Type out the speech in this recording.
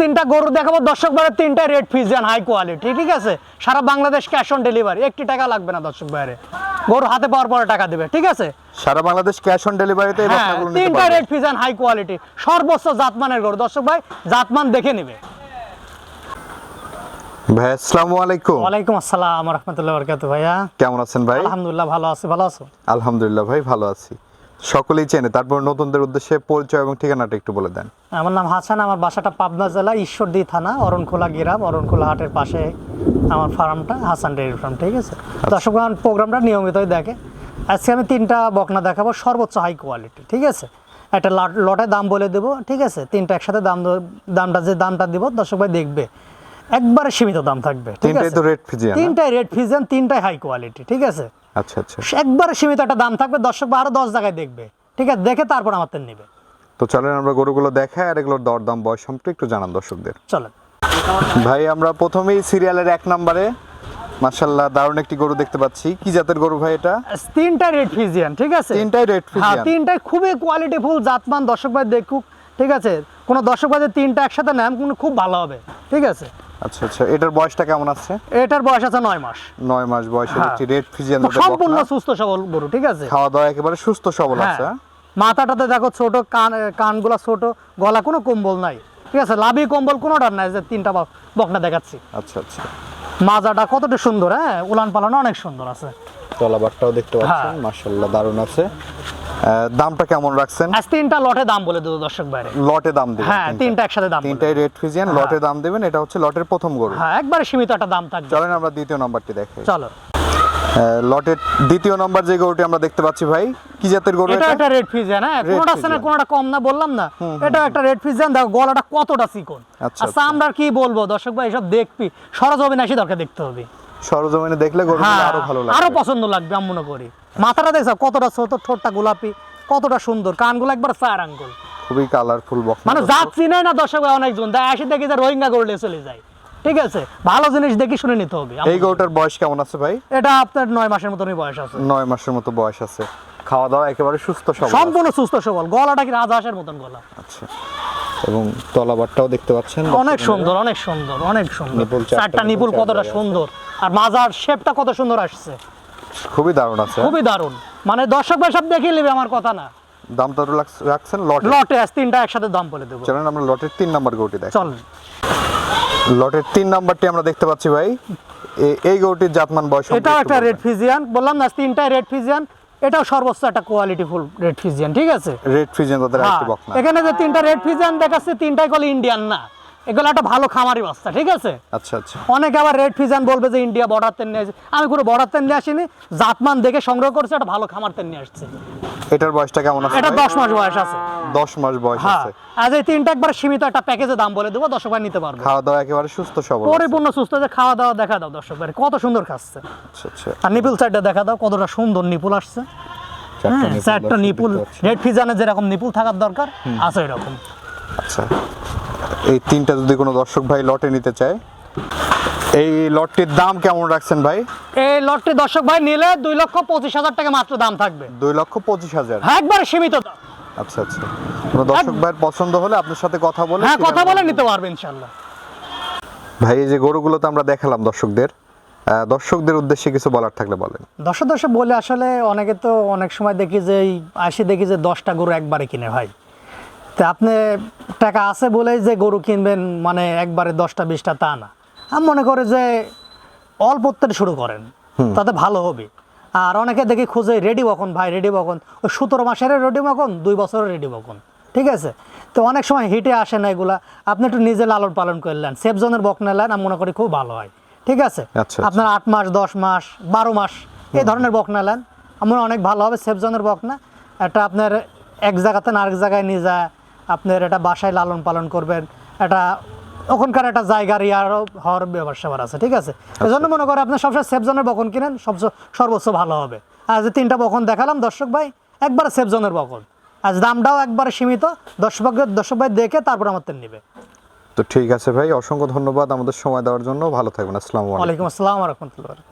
তিনটা গরু দেখাবো। দর্শক ভাইয়ের তিনটা রেড ফিজিয়ান হাই কোয়ালিটি ঠিক আছে? সারা বাংলাদেশ ক্যাশ অন ডেলিভারি একটি টাকা লাগবে না দর্শক ভাইয়ের গরু হাতে পাওয়ার পরে টাকা দেবে ঠিক আছে? সারা বাংলাদেশ ক্যাশ অন ডেলিভারিতে তিনটা রেড ফিজিয়ান হাই কোয়ালিটি সর্বোচ্চ জাতমানের গরু। দর্শক ভাই জাতমান দেখে নেবে। ভাই আসসালামু আলাইকুম। ওয়ালাইকুম আসসালাম রহমতুল্লাহ বরকাত ভাইয়া। কেমন আছেন ভাই? আলহামদুলিল্লাহ ভালো আছি। ভালো আছো? আলহামদুলিল্লাহ ভাই ভালো আছি। সকলেই চেনে। তারপর নতুনদের উদ্দেশ্যে পরিচয় এবং ঠিকানাটা একটু বলে দেন। আমার নাম হাসান আমার বাসাটা পাবনা জেলা ঈশ্বরদী থানা অরণখোলা গ্রাম অরণখোলা হাটের পাশে আমার ফার্মটা হাসান ডেয়ারি ফার্ম ঠিক আছে? দর্শক প্রোগ্রামটা নিয়মিতই দেখে। আজকে আমি তিনটা বকনা দেখাবো সর্বোচ্চ হাই কোয়ালিটি ঠিক আছে? একটা লট- দাম বলে দেবো ঠিক আছে? তিনটা একসাথে দাম দামটা যে দামটা দিব দর্শক ভাই দেখবে। একবারে সীমিত দাম থাকবে ঠিক তিনটাই আছে? রেড ফিজিয়ান তিনটাই রেড ফিজেন তিনটাই হাই কোয়ালিটি ঠিক আছে? আচ্ছা আচ্ছা। একবারে সীমিত একটা দাম থাকবে দর্শক ভাই আরও দশ জায়গায় দেখবে। ঠিক আছে দেখে তারপর আমার নেবে। তো চলেন আমরা গরুগুলো দেখাই আর এগুলোর দরদাম বয়স সম্পর্কে একটু জানান দর্শকদের। চলেন। ভাই আমরা প্রথমেই সিরিয়ালের এক নম্বরে। মাশাল্লাহ দারুণ একটি গরু দেখতে পাচ্ছি। কি জাতের গরু ভাই এটা? তিনটা রেড ফিজিয়ান ঠিক আছে? তিনটাই রেড ফিজিয়ান হ্যাঁ তিনটাই খুবই কোয়ালিটি কোয়ালিটিফুল জাতমান দর্শক ভাই দেখুক ঠিক আছে? কোনো দর্শক ভাই তিনটা একসাথে নেন কোনো খুব ভালো হবে ঠিক আছে? আচ্ছা আচ্ছা এটার বয়সটা কেমন আছে? এটার বয়স আছে নয় মাস। নয় মাস বয়সের হ্যাঁ। একটি রেড ফিজিয়ান সম্পূর্ণ সুস্থ সবল গরু ঠিক আছে? খাওয়া দাওয়া একেবারে সুস্থ সবল হ্যাঁ। আছে মাথাটাতে দেখো ছোট কান কানগুলা ছোট গলা কোনো কম্বল নাই ঠিক আছে? লাভি কম্বল কোনোটার নাই যে তিনটা বক- বকনা দেখাচ্ছি। আচ্ছা আচ্ছা। মাজাটা কতটা সুন্দর হ্যাঁ? উলান পালানো অনেক সুন্দর আছে। তলাবারটাও দেখতে পাচ্ছেন হ্যাঁ। মাশাল্লাহ দারুণ আছে। দামটা কেমন রাখছেন? আজ তিনটা লটে দাম বলে দেবো দর্শক বাইরে লটে দাম দিবেন হ্যাঁ তিনটা। একসাথে দাম তিনটাই রেড ফিজিয়ান লটে দাম দিবেন এটা হচ্ছে লটের প্রথম গরু। হ্যাঁ একবারে সীমিত একটা দাম থাকবে। চলেন আমরা দ্বিতীয় নাম্বারটি দেখাই। চলো। লটের দ্বিতীয় নাম্বার যে গরুটি আমরা দেখতে পাচ্ছি ভাই কি জাতের গরু এটা এটা? একটা রেড ফিজিয়ান হ্যাঁ কোনটা আছে না। কোনোটা কম না বললাম না। এটা একটা রেড ফিজিয়ান দেখো গলাটা কতটা চিকন। আচ্ছা, আচ্ছা আমরা কি বলব দর্শক ভাই এসব দেখবি সরজমিন আসি দরকার দেখতে হবে। সরজমিনে দেখলে গরুগুলো হ্যাঁ আরও ভালো আরও পছন্দ লাগবে আমি মনে করি। মাথাটা দেখছ কতটা ছোট ঠোঁটটা গোলাপি কতটা সুন্দর কানগুলো একবার চার আঙ্গুল। খুবই কালারফুল বক মানে চিনে না দর্শক অনেকজন আসি দেখি যে রোহিঙ্গা গরুলে চলে যায়। ঠিক আছে? ভালো জিনিস দেখি শুনে নিতে হবে এই গরুটার বয়স কেমন আছে ভাই? এটা আপনার নয় মাসের মতনই বয়স আছে। নয় মাসের মতো বয়স আছে। খাওয়া দাওয়া একেবারে সুস্থ সবল সম্পূর্ণ সুস্থ সবল। গলাটা কি রাজহাঁসের মতন গলা? আচ্ছা। এবং তলাবারটাও দেখতে পাচ্ছেন অনেক সুন্দর অনেক সুন্দর অনেক সুন্দর। চারটা নিপুল কতটা সুন্দর। আর মাজার শেপটা কত সুন্দর আসছে। খুবই দারুণ আছে। খুবই দারুণ। মানে দর্শক ভাই সব দেখে নেবে আমার কথা না। দামটা তো রাখছেন লটে। লটে আজ তিনটা একসাথে দাম বলে দেবো। চলেন আমরা লটের তিন নাম্বার গরুটি দেখ। চল লটের তিন নাম্বারটি আমরা দেখতে পাচ্ছি ভাই। এই গরুটির জাতমান বয়স এটাও একটা রেড ফিজিয়ান বললাম না তিনটাই রেড ফিজিয়ান এটাও সর্বোচ্চ একটা কোয়ালিটি ফুল রেড ফিজিয়ান ঠিক আছে? রেড ফিজিয়ান তাদের হ্যাঁ, একটি বকনা। এখানে যে তিনটা রেড ফিজিয়ান দেখাচ্ছে তিনটাই কলে ইন্ডিয়ান না। এগুলো একটা ভালো খামারি বাচ্চা ঠিক আছে? আচ্ছা আচ্ছা। অনেকে আবার রেড ফিজান বলবে যে ইন্ডিয়া বর্ডার তেল নিয়ে আমি কোনো বর্ডার তেল নিয়ে আসিনি জাতমান দেখে সংগ্রহ করছে একটা ভালো খামার তেল নিয়ে আসছে। এটার বয়সটা কেমন আছে এটা ভাই? দশ মাস বয়স আছে। দশ মাস বয়স হ্যাঁ আছে। আজ এই তিনটা একবার সীমিত একটা প্যাকেজে দাম বলে দেবো দর্শক ভাই নিতে পারবে। খাওয়া দাওয়া একেবারে সুস্থ সবল পরিপূর্ণ সুস্থ যে খাওয়া দাওয়া দেখা দাও দর্শক ভাই কত সুন্দর খাচ্ছে। আচ্ছা আচ্ছা। আর নিপুল সাইডটা দেখা দাও কতটা সুন্দর নিপুল আসছে। চারটা নিপুল। রেড ফিজানে যেরকম নিপুল থাকার দরকার আছে এরকম। আচ্ছা। এই তিনটা যদি কোনো দর্শক ভাই লটে নিতে চায় এই লটটির দাম কেমন রাখছেন ভাই? এই লটটি দর্শক ভাই নিলে দুই লক্ষ পঁচিশ হাজার টাকা মাত্র দাম থাকবে। দুই লক্ষ পঁচিশ হাজার? হ্যাঁ একবার সীমিত দাম। আচ্ছা আচ্ছা। কোনো দর্শক ভাইয়ের পছন্দ হলে আপনার সাথে কথা বলে হ্যাঁ কথা বলে নিতে পারবে ইনশাল্লাহ ভাই এই যে গরুগুলো তো আমরা দেখালাম দর্শকদের। দর্শকদের উদ্দেশ্যে কিছু বলার থাকলে বলেন। দর্শক দর্শক বলে আসলে অনেকে তো অনেক সময় দেখি যে এই আসি দেখি যে দশটা গরু একবারে কিনে ভাই। তা আপনি টাকা আছে বলেই যে গরু কিনবেন মানে একবারে দশটা বিশটা তা না। আমি মনে করি যে অল্পতে শুরু করেন তাতে ভালো হবে। আর অনেকে দেখি খুঁজে রেডি বকন ভাই রেডি বকন। ওই সতেরো মাসের রেডি বকন দুই বছরের রেডি বকন ঠিক আছে? তো অনেক সময় হিটে আসে না এগুলা। আপনি একটু নিজে লালন পালন করলেন সেফ জোনের বক নিলেন আমি মনে করি খুব ভালো হয় ঠিক আছে? আচ্ছা, আচ্ছা। আপনার আট মাস দশ মাস বারো মাস এই ধরনের বকনা নেন। আমার অনেক ভালো হবে সেফ জোনের বকনা। এটা আপনার এক জায়গাতে না আরেক জায়গায় নিয়ে যায় আপনার এটা বাসায় লালন পালন করবেন এটা ওখানকার একটা জায়গার ইয়ারও হওয়ার ব্যবহার স্যাপার আছে ঠিক আছে? এই জন্য মনে করেন আপনার সবসময় সেফ জোনের বকন কিনেন সবচেয়ে সর্বোচ্চ ভালো হবে। আর যে তিনটা বকন দেখালাম দর্শক ভাই একবার সেফ জোনের বকন আজ দামটাও একবারে সীমিত দর্শক দর্শক ভাই দেখে তারপর আমার তেল নিবে। তো ঠিক আছে ভাই অসংখ্য ধন্যবাদ আমাদের সময় দেওয়ার জন্য। ভালো থাকবেন আসসালামু আলাইকুম। আসসালাম রহমতুল্লাহ